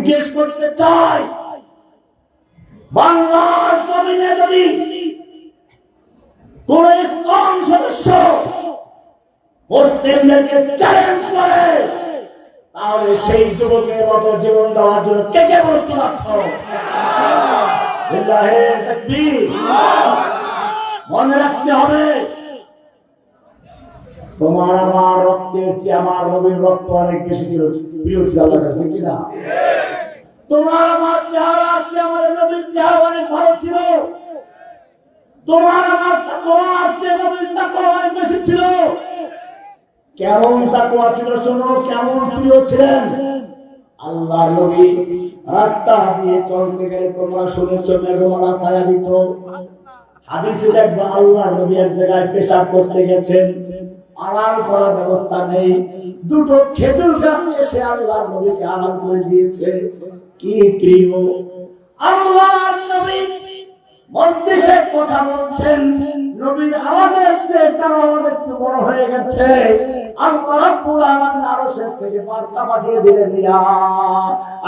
জিজ্ঞেস করতে চাই, বাংলার জমিনে যদি কোন ইসলাম সদস্য মুসলিমদেরকে চ্যালেঞ্জ করে, তাহলে সেই যুবকের মতো জীবন দেওয়ার জন্য কে কে লিল্লাহে তাকবীর। মনে রাখতে হবে, তোমার আমার রক্তের চেয়ে আমার নবীর রক্ত অনেক বেশি ছিল। প্রিয় ছিল না তোমার আমার চেহারা চেয়ে আমার নবীর চেহারা অনেক ভালো ছিল। তোমার আমার তাকওয়ার চেয়ে নবীর তাকওয়া অনেক বেশি ছিল। কেমন তাকওয়া ছিল শোনো, কেমন প্রিয় ছিলেন? আল্লাহ নবী রাস্তা দিয়ে চলতে গেলে তোমরা শুনেছ মেঘমালা ছায়া দিত। হাদিসে দেখব আল্লাহ নবী এক জায়গায় পেশাব করতে গেছেন। আড়াল করার ব্যবস্থা নেই। দুটো খেজুর গাছ এসে আল্লাহ নবীকে আড়াল করে দিয়েছে। কি প্রিয়? আল্লাহ নবী কথা বলছেন। নবীর আমাদের চেয়ে তার আমাদের একটু বড় হয়ে গেছে। আল্লাহ রাব্বুল আলামিন আরশের থেকে বার্তা পাঠিয়ে দিলেন ইয়া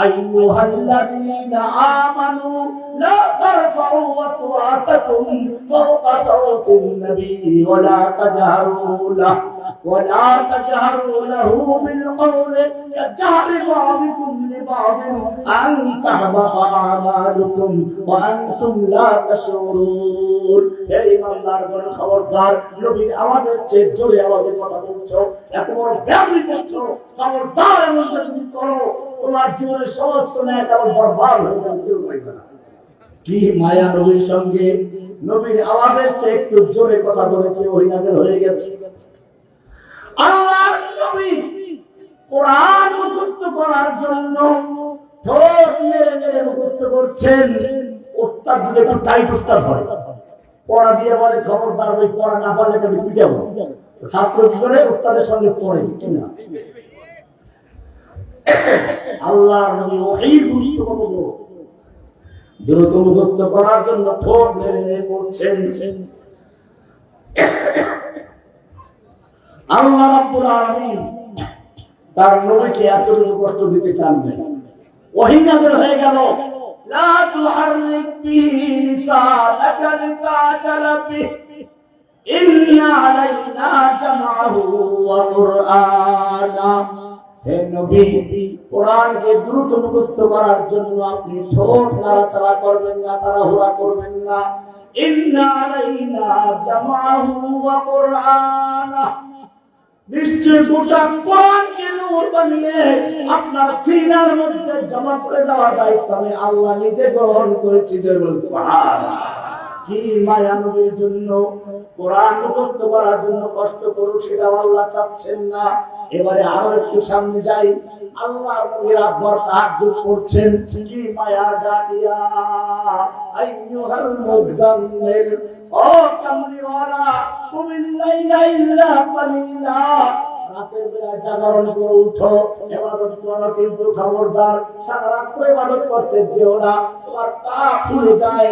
আইয়ুহাল্লাযীনা আমানু লা তারফাউ আসওয়াতাকুম ফাওকা সাওতিন নবী ওয়া লা তাজহারু লাহু ولا تجهروا له بالقول كجهر بعضكم لبعض أن تحبط أعمالكم وأنتم لا تشعرون হে ইমানদারগণ খবরদার নবীর আওয়াজের চেয়ে জোরে আওয়াজে কথা বলছো এত বড় করছ খবরদার এমন যদি করো, তোমার জীবনের সমস্ত ন্যায় কেমন বরবাদ হয়ে যাবে, কেউ কি মায়া নবীর সঙ্গে? নবীর আওয়াজের চেয়ে একটু জোরে কথা বলেছে, ওই নাজের হয়ে গেছে। নবী কোরআন করার জন্য ঠোঁট মেরে মেরে করছেন। ওস্তাদ যদি একটু টাইট ওস্তাদ হয়, পড়া দিয়ে বলে খবরদার ওই পড়া না পারলে তাকে পিটাবো। ছাত্র কি করে ওস্তাদের সঙ্গে পড়ে, ঠিক না? আল্লাহ দ্রুত মুখস্থ করার জন্য তার নবীকে এতটুকু কষ্ট দিতে চান না। হয়ে গেল। লা তুহাররিক বিহি লিসানাকা লিতাজালা বিহি আপনার জমা দায়িত্ব আল্লাহ নিজে গ্রহণ করেছি যে বলতে কি মায়া জন্য? কোরআন মুখস্থ করার জন্য কষ্ট করুক সেটা আল্লাহ চাচ্ছেন না। এবারে আরও একটু সামনে যাই। করছেন জাগরণ করে উঠো, এবাদত করো, কিন্তু খবরদার সারা রাত ইবাদত করতে যেও না। তোমার পা ফুলে যায়।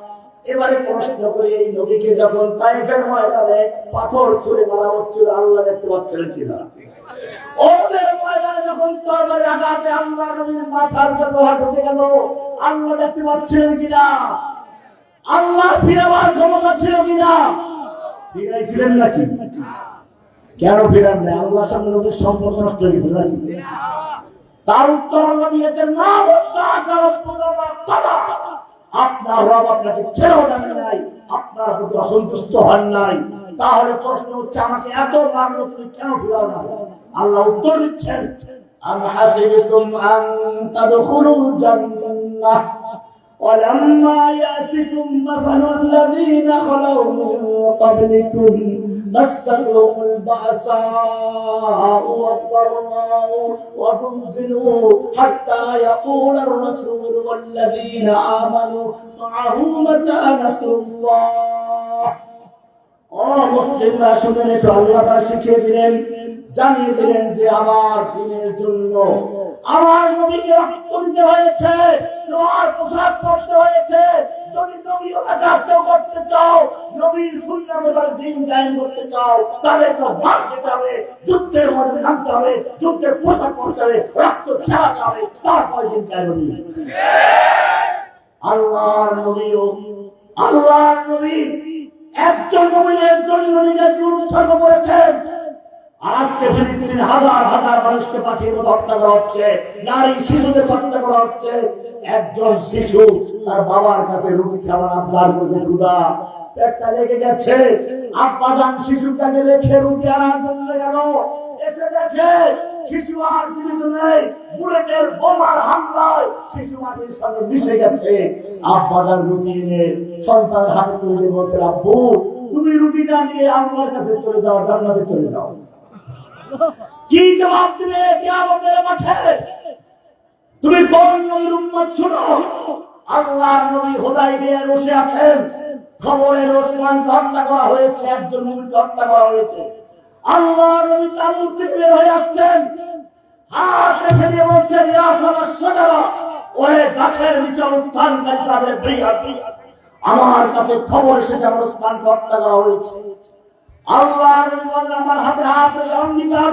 এবারে প্রশ্ন করি, এই নদীকে যখন তাইফের ময়দানে পাথর ছুঁড়ে মারা হচ্ছিল আল্লাহ দেখতে পাচ্ছিলেন কিনা? আল্লাহ কিনা? ফিরান নাই? আল্লাহ সামনে নষ্ট নাকি? তার উত্তর আল্লাহ দিয়েছেন, না আপনার রব আপনাকে ছেড়েও দেন নাই আপনার প্রতি অসন্তুষ্ট হন নাই তাহলে প্রশ্ন হচ্ছে আমাকে এত মারলো তুমি কেন ফিরাও না আল্লাহ উত্তর দিচ্ছেন আম হাসিবতুম আন তাদখুলুল জান্নাহ ولما يأتكم مثل الذين خلوا من قبلكم مستهم البأساء والضراء وزلزلوا حتى يقول الرسول والذين آمنوا معه متى نصر الله ও মুসলিমরা শুনে রেখো আল্লাহ পাক শিখিয়ে দিলেন জানিয়ে দিলেন যে আমার দিনের জন্য আমার নবীকে রক্ত দিতে হয়েছে, লোহার পোশাক পরতে হয়েছে। যদি নবী ওরা কাজটাও করতে চাও, নবীর সুন্নাহ মোতাবেক দিন কায়েম করতে চাও, তাহলে একটা ভাগ খেতে হবে, যুদ্ধের মধ্যে নামতে হবে, যুদ্ধের পোশাক পরতে হবে, রক্ত ছাড়াতে হবে, তারপরে দিন কায়েম হবে আল্লাহর নবী আল্লাহর নবী, একজন জন্য নিজের জীবন উৎসর্গ করেছেন। আজকে ফিলিস্তিন হাজার হাজার মানুষকে পাঠিয়ে হত্যা করা হচ্ছে, নারী, শিশুদের হত্যা করা হচ্ছে। একজন শিশু তার বাবার কাছে রুটি খাওয়ার আবদার করছে পেটটা লেগে গেছে। আব্বা যান শিশুটাকে রেখে রুটি আনার জন্য গেল। এসে দেখে শিশু আর জীবিত নেই। বুলেটের বোমার হামলায় শিশু মাটির সঙ্গে মিশে গেছে। আব্বা যান রুটি এনে সন্তান হাতে তুলে বলছে, আব্বু, তুমি রুটিটা নিয়ে আল্লাহর কাছে চলে যাও, জান্নাতে চলে যাও। কি জবাব মাঠে? তুমি কোন নবীর উম্মত শুনো? আল্লাহর নবী বসে আছেন। খবরের ওসমানকে হত্যা করা হয়েছে, একজন নবীকে হত্যা করা হয়েছে। আল্লাহর নবী থেকে বের হয়ে আসছেন। হাত রেখে দিয়ে বলছেন ওরে গাছের নিচে অবস্থানকারী তাদের আমার কাছে খবর এসেছে আমার ওসমানকে হত্যা করা হয়েছে। আল্লাহ আমার হাতে অঙ্গীকার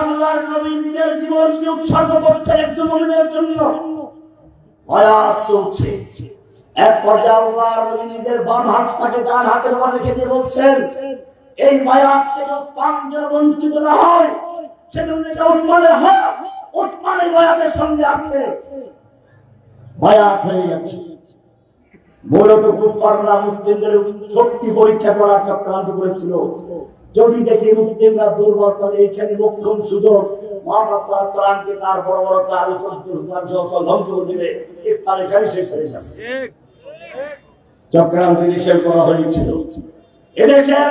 আল্লাহর নিজের জীবনকে উৎসর্গ করছেন একজন মমিনের জন্য। আয়াত চলছে। এক পর্যায়ে আল্লাহর নিজের বাম হাতটাকে ডান হাতের উপর দিয়ে বলছেন এই মায়াত থেকে ওসমান যেন বঞ্চিত না হয় সেজন্য এটা ওসমানের হক ওসমানের মায়াতের সঙ্গে আছে। মায়াত হয়ে গেছে। মূলত কুফাররা মুসলিমদের শক্তি পরীক্ষা করার চক্রান্ত করেছিল। যদি দেখি মুসলিমরা দুর্বল তাহলে এইখানে মোক্ষম সুযোগ। মোহাম্মদ সাল্লামকে তার বড় বড় সাহাবী সব ধ্বংস করে দিবে ইসলাম এখানে শেষ হয়ে যাবে। চক্রান্ত দেশের করা হয়েছিল। এদেশের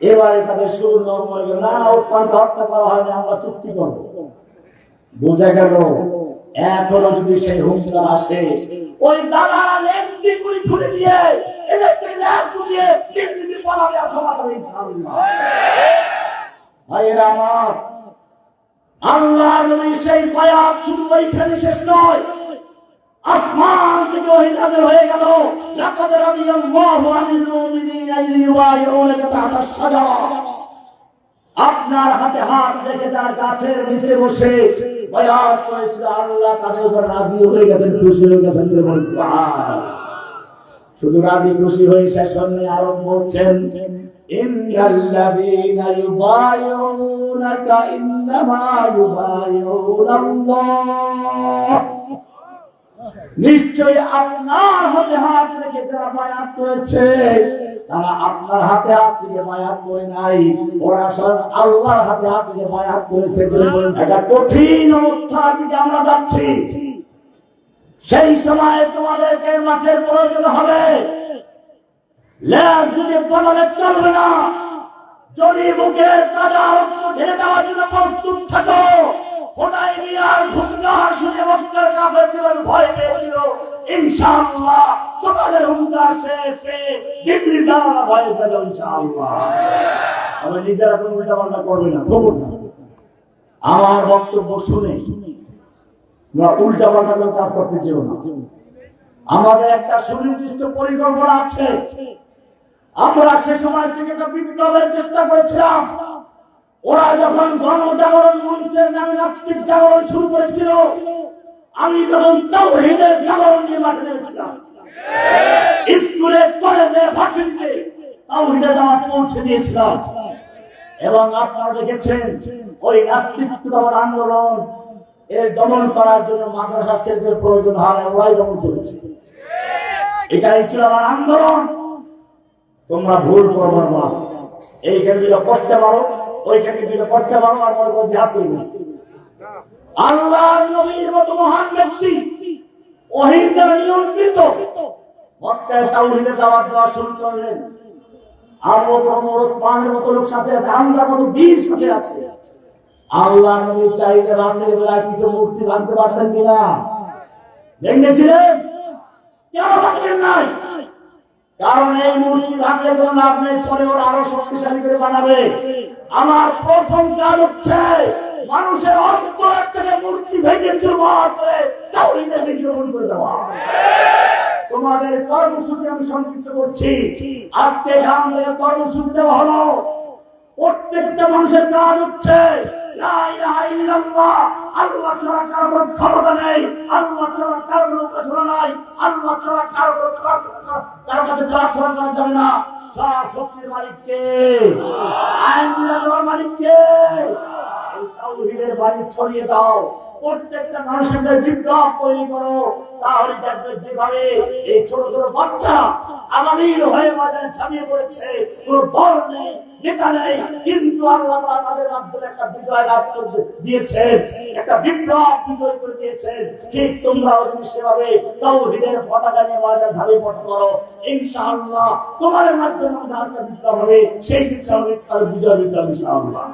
এবারে তাদের সুর নরম হয়ে গেল না উসমানকে হত্যা করা হয়নি, আমরা চুক্তি করব। বোঝা গেল, এখনও যদি সেই হুঙ্কার আসে, ওই লেন্দি কুড়ি খুলে দিয়ে ভাইয়েরা আমার। আল্লাহ সেই বায়াত শুধু ওইখানে শেষ নয় আসমান থেকে ওহী নাযিল হয়ে গেল। লাকাদ রাদিয়াল্লাহু আনিল আপনার হাতে হাত রেখে তার গাছের নিচে বসে বয়াত করেছিল, আল্লাহ তাদের উপর রাজি হয়ে গেছেন, খুশি হয়ে গেছেন শুধু রাজি খুশি হয়ে শেষ হননি, আরম্ভ হচ্ছেন, ইন্নাল্লাযীনা ইউবাইউনাকা ইন্নামা ইউবাইউনাল্লাহ। নিশ্চয়ই আপনার হাতে হাত রেখে যারা মায়া করেছে, তারা আপনার হাতে হাত রেখে মায়া করে নাই। ওরা সব আল্লাহর হাতে হাত রেখে মায়া করেছে। একটা কঠিন অবস্থা দিকে আমরা যাচ্ছি। সেই সময়ে তোমাদেরকে মাঠের প্রয়োজন হবে। ল্যাব যদি বদলে চলবে না, যদি মুখে তাজা রক্ত ঢেলে দেওয়ার জন্য প্রস্তুত থাকো ওটাই বিয়ার ঘুমনা শুনে বস্তার কাফের ভয় পেয়েছিল। ইনশাআল্লাহ তোমাদের দিল্লি ভয় ইনশাআল্লাহ। আমি নিজেরা কোনো উল্টা পাল্টা করবে না, খবর না। আমার বক্তব্য শুনে উল্টা পাল্টা কোনো কাজ করতে চেও না। আমাদের একটা সুনির্দিষ্ট পরিকল্পনা আছে। আমরা সে সময় থেকে একটা বিপ্লবের চেষ্টা করেছিলাম। ওরা যখন গণজাগরণ মঞ্চের নামে নাস্তিক জাগরণ শুরু করেছিল আমি তখন তাওহীদের জাগরণ নিয়ে মাঠে নেমেছিলাম, স্কুলে, কলেজে, ভার্সিটিতে তাওহীদের জামাত পৌঁছে দিয়েছিলাম। এবং আপনারা দেখেছেন, ওই নাস্তিকতার আন্দোলন, এর দমন করার জন্য মাদ্রাসা ছেলেদের প্রয়োজন হয় ওরাই দমন করেছে। এটা ছিল আমার আন্দোলন। তোমরা ভুল করব না। এইখানে দিকে পড়তে পারো, ওইখানে দিকে পড়তে পারো, আর মনে করো জিহাদ করে নবীর মতো মহান ব্যক্তি ওহির দ্বারা নিয়ন্ত্রিত। মক্কায় তাওহীদের দাওয়াত দেওয়া শুরু করলেন। আবু বকর, ওসমানের মতো লোক সাথে আছে আমরা মতো বীর সাথে আছে। আল্লাহ নবী চাইলে কিছু মূর্তি ভাঙতে পারতেন কিনা? ভেঙেছিলেন? কেন ভাঙলেন নাই? কারণ এই মূর্তি ভাঙলে কোনো লাভ নেই, পরে ওরা আরও শক্তিশালী করে বানাবে। আমার প্রথম কাজ হচ্ছে মানুষের অন্তর থেকে মূর্তি ভেঙে চুরমার করে তাওহীদে বিজয়ন করে দেওয়া। তোমাদের কর্মসূচি আমি সংক্ষিপ্ত করছি। আজকে কর্মসূচি দেওয়া হলো। প্রত্যেকটা মানুষের করা- কারও কাছে মালিককে। তাওহীদের বাড়ি ছড়িয়ে দাও। প্রত্যেকটা মানুষের তৈরি করো। তাহলে দেখবে যেভাবে এই ছোট ছোট হয়ে বাজারে পড়েছে। কোনো দল নেই, নেতা নেই। কিন্তু আল্লাহ তাআলা তাদের মাধ্যমে একটা বিজয় লাভ দিয়েছেন। একটা বিপ্লব বিজয় করে ঠিক যদি সেভাবে পতাকা নিয়ে বাজারে করো। ইনশাআল্লাহ তোমাদের মাধ্যমে আমাদের একটা বিপ্লব হবে। সেই বিপ্লব বিস্তার, বিজয় বিপ্লব ইনশাআল্লাহ।